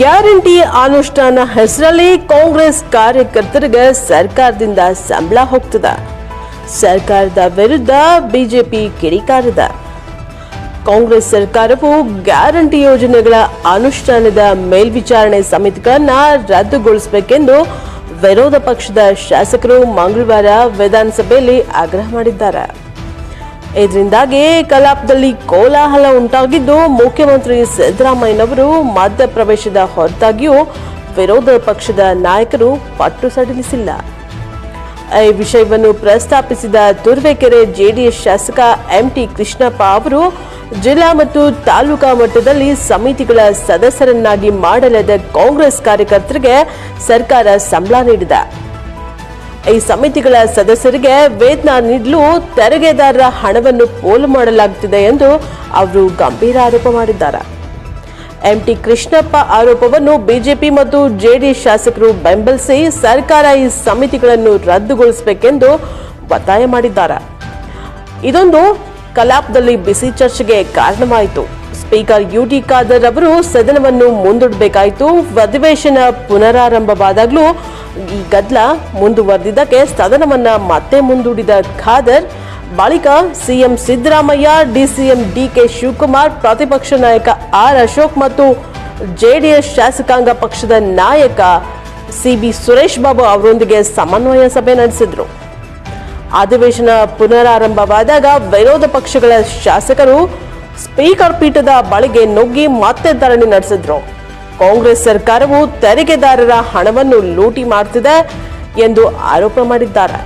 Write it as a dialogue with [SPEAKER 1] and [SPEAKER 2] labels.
[SPEAKER 1] Guarantee ಅನುಷ್ಠಾನ ಹೆಸರಲ್ಲಿ ಕಾಂಗ್ರೆಸ್ ಕಾರ್ಯಕರ್ತರಿಗೆ ಸರ್ಕಾರದಿಂದ ಸಂಬಳ ಹೋಗ್ತದ. ಸರ್ಕಾರದ ವಿರುದ್ಧ ಬಿಜೆಪಿ ಕಿಡಿಕಾರದ. ಕಾಂಗ್ರೆಸ್ ಸರ್ಕಾರವು ಗ್ಯಾರಂಟಿ ಯೋಜನೆಗಳ ಅನುಷ್ಠಾನದ ಮೇಲ್ವಿಚಾರಣೆ ಸಮಿತಿಗಳನ್ನ ರದ್ದುಗೊಳಿಸಬೇಕೆಂದು ವಿರೋಧ ಪಕ್ಷದ ಶಾಸಕರು ಮಂಗಳವಾರ ವಿಧಾನಸಭೆಯಲ್ಲಿ ಆಗ್ರಹ ಮಾಡಿದ್ದಾರೆ. ಇದರಿಂದಾಗಿ ಕಲಾಪದಲ್ಲಿ ಕೋಲಾಹಲ ಉಂಟಾಗಿದ್ದು ಮುಖ್ಯಮಂತ್ರಿ ಸಿದ್ದರಾಮಯ್ಯನವರು ಮಧ್ಯಪ್ರವೇಶದ ಹೊರತಾಗಿಯೂ ವಿರೋಧ ಪಕ್ಷದ ನಾಯಕರು ಪಟ್ಟು ಸಡಿಲಿಸಿಲ್ಲ. ಈ ವಿಷಯವನ್ನು ಪ್ರಸ್ತಾಪಿಸಿದ ತುರುವೇಕೆರೆ ಜೆಡಿಎಸ್ ಶಾಸಕ ಎಂಟಿ ಕೃಷ್ಣಪ್ಪ ಅವರು, ಜಿಲ್ಲಾ ಮತ್ತು ತಾಲೂಕಾ ಮಟ್ಟದಲ್ಲಿ ಸಮಿತಿಗಳ ಸದಸ್ಯರನ್ನಾಗಿ ಮಾಡಲಾದ ಕಾಂಗ್ರೆಸ್ ಕಾರ್ಯಕರ್ತರಿಗೆ ಸರ್ಕಾರ ಸಂಬಳ ನೀಡಿದೆ. ಈ ಸಮಿತಿಗಳ ಸದಸ್ಯರಿಗೆ ವೇತನ ನೀಡಲು ತೆರಿಗೆದಾರರ ಹಣವನ್ನು ಪೋಲು ಮಾಡಲಾಗುತ್ತಿದೆ ಎಂದು ಅವರು ಗಂಭೀರ ಆರೋಪ ಮಾಡಿದ್ದಾರೆ. ಎಂಟಿ ಕೃಷ್ಣಪ್ಪ ಆರೋಪವನ್ನು ಬಿಜೆಪಿ ಮತ್ತು ಜೆಡಿಎಸ್ ಶಾಸಕರು ಬೆಂಬಲಿಸಿ ಸರ್ಕಾರ ಈ ಸಮಿತಿಗಳನ್ನು ರದ್ದುಗೊಳಿಸಬೇಕೆಂದು ಒತ್ತಾಯ ಮಾಡಿದ್ದಾರೆ. ಇದೊಂದು ಕಲಾಪದಲ್ಲಿ ಬಿಸಿ ಚರ್ಚೆಗೆ ಕಾರಣವಾಯಿತು. ಸ್ಪೀಕರ್ ಯುಟಿ ಖಾದರ್ ಅವರು ಸದನವನ್ನು ಮುಂದೂಡಬೇಕಾಯಿತು. ಅಧಿವೇಶನ ಪುನರಾರಂಭವಾದಾಗಲೂ ಈ ಗದ್ದಲ ಮುಂದುವರೆದಿದ್ದಕ್ಕೆ ಸದನವನ್ನ ಮತ್ತೆ ಮುಂದೂಡಿದ ಖಾದರ್, ಬಳಿಕ CM Siddaramaiah, DCM DK Shivakumar, ಪ್ರತಿಪಕ್ಷ ನಾಯಕ ಆರ್ ಅಶೋಕ್ ಮತ್ತು ಜೆಡಿಎಸ್ ಶಾಸಕಾಂಗ ಪಕ್ಷದ ನಾಯಕ ಸಿಬಿ ಸುರೇಶ್ ಬಾಬು ಅವರೊಂದಿಗೆ ಸಮನ್ವಯ ಸಭೆ ನಡೆಸಿದ್ರು. ಅಧಿವೇಶನ ಪುನರಾರಂಭವಾದಾಗ ವಿರೋಧ ಪಕ್ಷಗಳ ಶಾಸಕರು ಸ್ಪೀಕರ್ ಪೀಠದ ಬಳಿಗೆ ನುಗ್ಗಿ ಮತ್ತೆ ಧರಣಿ ನಡೆಸಿದ್ರು. ಕಾಂಗ್ರೆಸ್ ಸರ್ಕಾರವು ತೆರಿಗೆದಾರರ ಹಣವನ್ನು ಲೂಟಿ ಮಾಡ್ತಿದೆ ಎಂದು ಆರೋಪ ಮಾಡಿದ್ದಾರೆ.